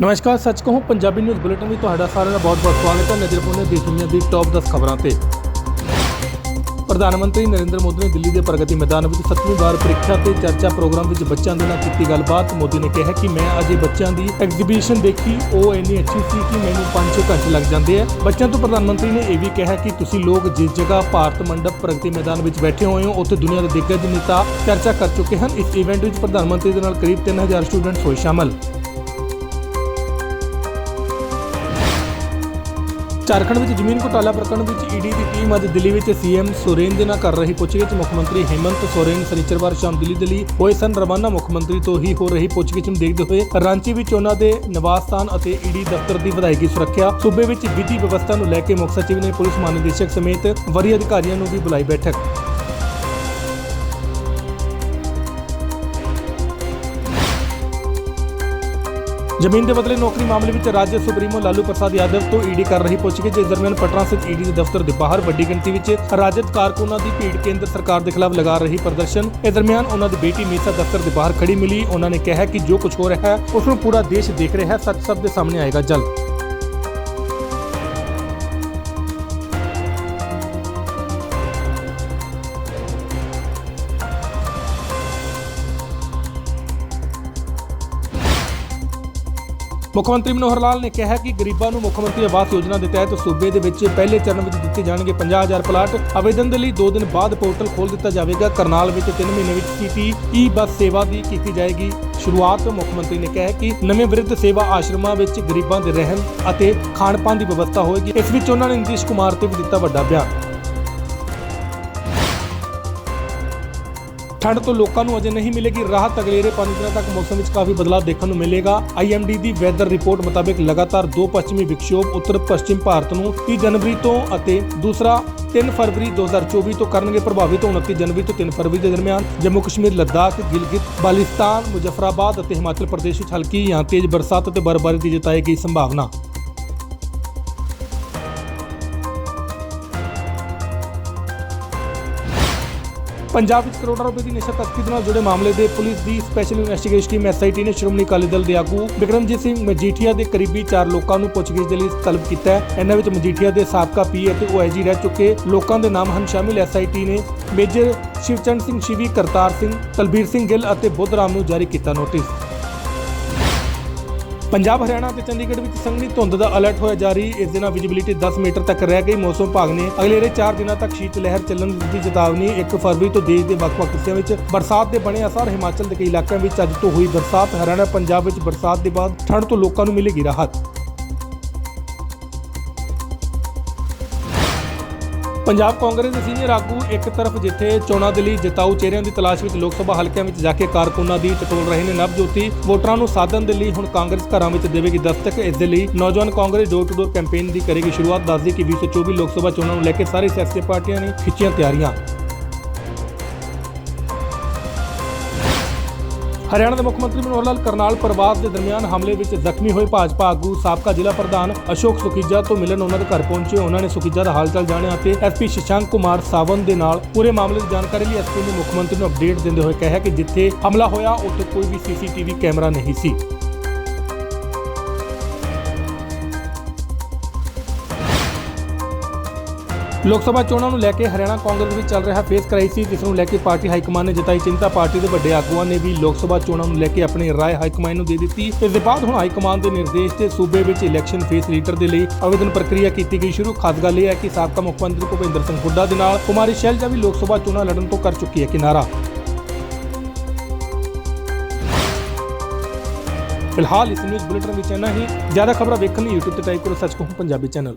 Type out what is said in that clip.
ਨਮਸਕਾਰ, ਸੱਚ ਕਹੂੰ, ਪੰਜਾਬੀ ਨਿਊਜ਼ ਬੁਲੇਟਿਨ ਵਿੱਚ ਤੁਹਾਡਾ ਸਾਰਿਆਂ ਦਾ ਬਹੁਤ-ਬਹੁਤ ਸਵਾਗਤ ਹੈ। ਨਜ਼ਰ ਪਾਉਂਦੇ ਦੇਸ਼ ਦੁਨੀਆ ਦੀ ਟੌਪ 10 ਖਬਰਾਂ ਤੇ। ਪ੍ਰਧਾਨ ਮੰਤਰੀ ਨਰਿੰਦਰ ਮੋਦੀ ਨੇ ਦਿੱਲੀ ਦੇ ਪ੍ਰਗਤੀ ਮੈਦਾਨ ਵਿੱਚ 7ਵੀਂ ਵਾਰ ਪ੍ਰੀਖਿਆ ਤੇ ਚਰਚਾ ਪ੍ਰੋਗਰਾਮ ਵਿੱਚ ਬੱਚਿਆਂ ਦੇ ਨਾਲ ਕੀਤੀ ਗੱਲਬਾਤ। ਮੋਦੀ ਨੇ ਕਿਹਾ ਕਿ ਮੈਂ ਅਜੇ ਬੱਚਿਆਂ ਦੀ ਐਗਜ਼ੀਬਿਸ਼ਨ ਦੇਖੀ, ਉਹ ਇੰਨੀ ਅੱਛੀ ਸੀ ਕਿ ਮੈਨੂੰ 5-6 ਘੰਟੇ ਲੱਗ ਜਾਂਦੇ ਆ। ਬੱਚਿਆਂ ਤੋਂ ਪ੍ਰਧਾਨ ਮੰਤਰੀ ਨੇ ਇਹ ਵੀ ਕਿਹਾ ਕਿ ਤੁਸੀਂ ਲੋਕ ਜਿਸ ਜਗ੍ਹਾ ਭਾਰਤ ਮੰਡਪ ਪ੍ਰਗਤੀ ਮੈਦਾਨ ਵਿੱਚ ਬੈਠੇ ਹੋਏ ਹੋ, ਉੱਥੇ ਦੁਨੀਆ ਦੇ ਦਿੱਗਜ ਨੇਤਾ ਚਰਚਾ ਕਰ ਚੁੱਕੇ ਹਨ। ਇਸ ਇਵੈਂਟ ਵਿੱਚ ਪ੍ਰਧਾਨ ਮੰਤਰੀ ਦੇ ਨਾਲ ਕਰੀਬ 3000 ਸਟੂਡੈਂਟਸ ਹੋਏ ਸ਼ਾਮਲ। ਝਾਰਖੰਡ ਵਿੱਚ ਜ਼ਮੀਨ ਘੁਟਾਲਾ ਪ੍ਰਕਰਣ ਵਿੱਚ ਈਡੀ ਦੀ ਟੀਮ ਅੱਜ ਦਿੱਲੀ ਵਿੱਚ ਸੀਐਮ ਸੋਰੇਨ ਦੇ ਨਾਲ ਕਰ ਰਹੀ ਪੁੱਛਗਿੱਛ। ਮੁੱਖ ਮੰਤਰੀ ਹੇਮੰਤ ਸੋਰੇਨ ਸ਼ਨੀਚਰਵਾਰ ਸ਼ਾਮ ਦਿੱਲੀ ਦੇ ਲਈ ਹੋਏ ਸਨ। ਰਵਾਨਾ ਮੁੱਖ ਮੰਤਰੀ ਤੋਂ ਹੀ ਹੋ ਰਹੀ ਪੁੱਛਗਿੱਛ ਨੂੰ ਦੇਖਦੇ ਹੋਏ ਰਾਂਚੀ ਵਿੱਚ ਉਹਨਾਂ ਦੇ ਨਿਵਾਸ ਸਥਾਨ ਅਤੇ ਈਡੀ ਦਫ਼ਤਰ ਦੀ ਵਧਾਈਗੀ ਸੁਰੱਖਿਆ। ਸੂਬੇ ਵਿੱਚ ਵਿਧੀ ਵਿਵਸਥਾ ਨੂੰ ਲੈ ਕੇ ਮੁੱਖ ਸਚਿਵ ਨੇ ਪੁਲਿਸ ਮਹਾਨਿਦੇਸ਼ਕ ਸਮੇਤ ਵਰੀ ਅਧਿਕਾਰੀਆਂ ਨੂੰ ਵੀ ਬੁਲਾਈ ਬੈਠਕ। ਜ਼ਮੀਨ ਦੇ ਬਦਲੇ ਨੌਕਰੀ ਮਾਮਲੇ ਵਿੱਚ ਰਾਜ ਸੁਪਰੀਮੋ ਲਾਲੂ ਪ੍ਰਸਾਦ ਯਾਦਵ ਤੋਂ ਈਡੀ ਕਰ ਰਹੀ ਪੁੱਛਗਿੱਛ ਇਸ ਦਰਮਿਆਨ ਪਟਨਾ ਸਥਿਤ ਈਡੀ ਦੇ ਦਫ਼ਤਰ ਦੇ ਬਾਹਰ ਵੱਡੀ ਗਿਣਤੀ ਵਿੱਚ ਰਾਜਦ ਕਾਰਕੁਨਾਂ ਦੀ ਭੀੜ ਕੇਂਦਰ ਸਰਕਾਰ ਦੇ ਖਿਲਾਫ ਲਗਾ ਰਹੀ ਪ੍ਰਦਰਸ਼ਨ। ਇਸ ਦਰਮਿਆਨ ਉਹਨਾਂ ਦੀ ਬੇਟੀ ਮੀਸਾ ਦਫ਼ਤਰ ਦੇ ਬਾਹਰ ਖੜੀ ਮਿਲੀ। ਉਹਨਾਂ ਨੇ ਕਿਹਾ ਕਿ ਜੋ ਕੁਝ ਹੋ ਰਿਹਾ ਹੈ ਉਸ ਨੂੰ ਪੂਰਾ ਦੇਸ਼ ਦੇਖ ਰਿਹਾ ਹੈ। ਸੱਚ ਸਭ ਦੇ ਸਾਹਮਣੇ ਆਏਗਾ ਜਲਦ। ਮੁੱਖ ਮੰਤਰੀ ਮਨੋਹਰ ਲਾਲ ਨੇ ਕਿਹਾ ਕਿ ਗਰੀਬਾਂ ਨੂੰ ਮੁੱਖ ਮੰਤਰੀ ਆਵਾਸ ਯੋਜਨਾ ਦੇ ਤਹਿਤ ਸੂਬੇ ਦੇ ਵਿੱਚ ਪਹਿਲੇ ਚਰਨ ਵਿੱਚ ਦਿੱਤੇ ਜਾਣਗੇ 50000 ਪਲਾਟ। ਆਵੇਦਨ ਦੇ ਲਈ 2 ਦਿਨ ਬਾਅਦ ਪੋਰਟਲ ਖੋਲ੍ਹ ਦਿੱਤਾ ਜਾਵੇਗਾ। ਕਰਨਾਲ ਵਿੱਚ 3 ਮਹੀਨੇ ਵਿੱਚ ਕੀਤੀ ਈ ਬੱਸ ਸੇਵਾ ਦੀ ਕੀਤੀ ਜਾਏਗੀ। ਸ਼ੁਰੂਆਤ ਮੁੱਖ ਮੰਤਰੀ ਨੇ ਕਿਹਾ ਕਿ ਨਵੇਂ ਵਿਰਧ ਸੇਵਾ ਆਸ਼ਰਮਾਂ ਵਿੱਚ ਗਰੀਬਾਂ ਦੇ ਰਹਿਣ ਅਤੇ ਖਾਣ ਪਾਣ ਦੀ ਵਿਵਸਥਾ ਹੋਏਗੀ। ਇਸ ਵਿੱਚ ਉਹਨਾਂ ਨੇ ਨਿਤੀਸ਼ ਕੁਮਾਰ ਤੇ ਵੀ ਦਿੱਤਾ ਵੱਡਾ ਬਿਆਨ। ਠੰਡ ਤੋਂ ਲੋਕਾਂ ਨੂੰ ਅਜੇ ਨਹੀਂ ਮਿਲੇਗੀ ਰਾਹਤ। ਅਗਲੇਰੇ 5 ਦਿਨਾਂ ਤੱਕ ਮੌਸਮ ਵਿੱਚ ਕਾਫੀ ਬਦਲਾਅ ਦੇਖਣ ਨੂੰ ਮਿਲੇਗਾ। ਆਈਐਮਡੀ ਦੀ ਵੈਦਰ ਰਿਪੋਰਟ ਮੁਤਾਬਕ ਲਗਾਤਾਰ ਦੋ ਪੱਛਮੀ ਵਿਕਸ਼ੋਭ ਉੱਤਰ ਪੱਛਮ ਭਾਰਤ ਨੂੰ 30 ਜਨਵਰੀ ਤੋਂ ਅਤੇ ਦੂਸਰਾ 3 ਫਰਵਰੀ 2024 ਤੋਂ ਕਰਨਗੇ ਪ੍ਰਭਾਵਿਤ 29 ਜਨਵਰੀ ਤੋਂ 3 ਫਰਵਰੀ ਦੇ ਦਰਮਿਆਨ ਜੰਮੂ ਕਸ਼ਮੀਰ, ਲੱਦਾਖ, ਗਿਲਗਿਤ, ਬਾਲਿਸਤਾਨ, ਮੁਜ਼ਫਰਾਬਾਦ ਅਤੇ ਹਿਮਾਚਲ ਪ੍ਰਦੇਸ਼ ਵਿੱਚ ਹਲਕੀ ਜਾਂ ਤੇਜ਼ ਬਰਸਾਤ ਅਤੇ ਬਰਫ਼ਬਾਰੀ ਦੀ ਜਤਾਈ ਗਈ ਸੰਭਾਵਨਾ। ਪੰਜਾਬ ਵਿੱਚ ਕਰੋੜਾਂ ਰੁਪਏ ਦੀ ਨਸ਼ਾ ਤਸਕਰੀ ਨਾਲ ਜੁੜੇ ਮਾਮਲੇ ਦੇ ਪੁਲਿਸ ਦੀ ਸਪੈਸ਼ਲ ਇਨਵੈਸਟੀਗੇਸ਼ਨ ਟੀਮ ਐਸਆਈਟੀ ਨੇ ਸ਼੍ਰੋਮਣੀ ਅਕਾਲੀ ਦਲ ਦੇ ਆਗੂ ਵਿਕਰਮਜੀਤ ਸਿੰਘ ਮਜੀਠੀਆ ਦੇ ਕਰੀਬੀ 4 ਲੋਕਾਂ ਨੂੰ ਪੁੱਛਗਿੱਛ ਦੇ ਲਈ ਤਲਬ ਕੀਤਾ ਹੈ। ਇਹਨਾਂ ਵਿੱਚ ਮਜੀਠੀਆ ਦੇ ਸਾਬਕਾ ਪੀ ਅਤੇ ਓਆਈਜੀ ਰਹਿ ਚੁੱਕੇ ਲੋਕਾਂ ਦੇ ਨਾਮ ਹਨ ਸ਼ਾਮਿਲ ਐਸਆਈਟੀ ਨੇ। ਮੇਜਰ ਸ਼ਿਵਚੰਦ ਸਿੰਘ ਸ਼ਿਵੀ, ਕਰਤਾਰ ਸਿੰਘ, ਤਲਬੀਰ ਸਿੰਘ ਗਿੱਲ ਅਤੇ ਬੁੱਧ ਰਾਮ ਨੂੰ ਜਾਰੀ ਕੀਤਾ ਨੋਟਿਸ। ਪੰਜਾਬ ਹਰਿਆਣਾ ਤੇ ਚੰਡੀਗੜ੍ਹ ਵਿੱਚ ਸੰਘਣੀ ਧੁੰਦ ਦਾ ਅਲਰਟ ਹੋਇਆ ਜਾਰੀ। ਇਸ ਦੇ ਨਾਲ ਵਿਜ਼ੀਬਿਲਿਟੀ 10 ਮੀਟਰ ਤੱਕ ਰਹਿ ਗਈ। ਮੌਸਮ ਵਿਭਾਗ ਨੇ ਅਗਲੇਰੇ 4 ਦਿਨਾਂ ਤੱਕ ਸ਼ੀਤ ਲਹਿਰ ਚੱਲਣ ਦੀ ਚੇਤਾਵਨੀ। 1 ਫਰਵਰੀ ਤੋਂ ਦੇਸ਼ ਦੇ ਵੱਖ-ਵੱਖ ਹਿੱਸਿਆਂ ਵਿੱਚ ਬਰਸਾਤ ਦੇ ਬਣੇ ਅਸਰ। ਹਿਮਾਚਲ ਦੇ ਕਈ ਇਲਾਕਿਆਂ ਵਿੱਚ ਅੱਜ ਤੋਂ ਹੋਈ ਬਰਸਾਤ। ਹਰਿਆਣਾ, ਪੰਜਾਬ ਵਿੱਚ ਬਰਸਾਤ ਦੇ ਬਾਅਦ ਠੰਡ ਤੋਂ ਲੋਕਾਂ ਨੂੰ ਮਿਲੇਗੀ ਰਾਹਤ। ਪੰਜਾਬ ਕਾਂਗਰਸ ਦੇ ਸੀਨੀਅਰ ਆਗੂ ਇੱਕ ਤਰਫ ਜਿੱਥੇ ਚੋਣਾਂ ਦੇ ਲਈ ਜਿਤਾਊ ਚਿਹਰਿਆਂ ਦੀ ਤਲਾਸ਼ ਵਿੱਚ ਲੋਕ ਸਭਾ ਹਲਕਿਆਂ ਵਿੱਚ ਜਾ ਕੇ ਕਾਰਕੁਨਾਂ ਦੀ ਟਟੋਲ ਰਹੇ ਨੇ ਨਵਜੋਤੀ ਵੋਟਰਾਂ ਨੂੰ ਸਾਧਨ ਦੇ ਲਈ ਹੁਣ ਕਾਂਗਰਸ ਘਰਾਂ ਵਿੱਚ ਦੇਵੇਗੀ ਦਸਤਕ। ਇਸ ਦੇ ਲਈ ਨੌਜਵਾਨ Congress door to door campaign ਦੀ ਕਰੇਗੀ ਸ਼ੁਰੂਆਤ। ਦੱਸਦੀ ਕਿ 2024 ਲੋਕ ਸਭਾ ਚੋਣਾਂ ਨੂੰ ਲੈ ਕੇ ਸਾਰੀ ਸਿਆਸੀ ਪਾਰਟੀਆਂ ਨੇ ਖਿੱਚੀਆਂ ਤਿਆਰੀਆਂ। ਹਰਿਆਣਾ ਦੇ ਮੁੱਖ ਮੰਤਰੀ ਮਨੋਹਰ ਲਾਲ ਕਰਨਾਲ ਪਰਿਵਾਰ ਦੇ ਦਰਮਿਆਨ ਹਮਲੇ ਵਿੱਚ ਜ਼ਖਮੀ ਹੋਏ ਭਾਜਪਾ ਆਗੂ ਸਾਬਕਾ ਜ਼ਿਲ੍ਹਾ ਪ੍ਰਧਾਨ ਅਸ਼ੋਕ ਸੁਖੀਜਾ ਤੋਂ ਮਿਲਣ ਉਹਨਾਂ ਦੇ ਘਰ ਪਹੁੰਚੇ। ਉਹਨਾਂ ਨੇ ਸੁਖੀਜਾ ਦਾ ਹਾਲਚਾਲ ਜਾਣਿਆ ਅਤੇ ਐਸਪੀ ਸ਼ਸ਼ਾਂਕ ਕੁਮਾਰ ਸਾਵੰਤ ਦੇ ਨਾਲ ਪੂਰੇ ਮਾਮਲੇ ਦੀ ਜਾਣਕਾਰੀ ਲਈ ਐਸਪੀ ਨੇ ਮੁੱਖ ਮੰਤਰੀ ਨੂੰ ਅਪਡੇਟ ਦਿੰਦੇ ਹੋਏ ਕਿਹਾ ਕਿ ਜਿੱਥੇ ਹਮਲਾ ਹੋਇਆ, ਉੱਥੇ ਕੋਈ ਵੀ ਸੀਸੀਟੀਵੀ ਕੈਮਰਾ ਨਹੀਂ ਸੀ। ਲੋਕ ਸਭਾ ਚੋਣਾਂ ਨੂੰ ਲੈ ਕੇ ਹਰਿਆਣਾ ਕਾਂਗਰਸ ਵਿੱਚ ਚੱਲ ਰਿਹਾ ਫੇਸ ਕ੍ਰਾਈਸਿਸ, ਜਿਸ ਨੂੰ ਲੈ ਕੇ ਪਾਰਟੀ ਹਾਈ ਕਮਾਂਡ ਨੇ ਜਤਾਈ ਚਿੰਤਾ। ਪਾਰਟੀ ਦੇ ਵੱਡੇ ਆਗੂਆਂ ਨੇ ਵੀ ਲੋਕ ਸਭਾ ਚੋਣਾਂ ਨੂੰ ਲੈ ਕੇ ਆਪਣੀ ਰਾਏ ਹਾਈ ਕਮਾਂਡ ਨੂੰ ਦੇ ਦਿੱਤੀ। ਇਸ ਦੇ ਬਾਅਦ ਹੁਣ ਹਾਈ ਕਮਾਂਡ ਦੇ ਨਿਰਦੇਸ਼ ਤੇ ਸੂਬੇ ਵਿੱਚ ਇਲੈਕਸ਼ਨ ਫੇਸ ਲੀਡਰ ਦੇ ਲਈ ਆਵੇਦਨ ਪ੍ਰਕਿਰਿਆ ਕੀਤੀ ਗਈ ਸ਼ੁਰੂ। ਖਾਸ ਗੱਲ ਇਹ ਹੈ ਕਿ ਸਾਬਕਾ ਮੁੱਖ ਮੰਤਰੀ ਭੁਪਿੰਦਰ ਸਿੰਘ ਹੁੱਡਾ ਦੇ ਨਾਲ ਕੁਮਾਰੀ ਸ਼ੈਲਜਾ ਵੀ ਲੋਕ ਸਭਾ ਚੋਣਾਂ ਲੜਨ ਤੋਂ ਕਰ ਚੁੱਕੀ ਹੈ ਕਿਨਾਰਾ। ਫਿਲਹਾਲ ਇਸ ਨਿਊਜ਼ ਬੁਲੇਟਿਨ ਵਿੱਚ ਇੰਨਾ ਹੀ। ਜ਼ਿਆਦਾ ਖਬਰਾਂ ਵੇਖਣ ਲਈ YouTube ਤੇ ਟਾਈਪ ਕਰੋ ਸੱਚ ਕਹੂੰ ਪੰਜਾਬੀ ਚੈਨਲ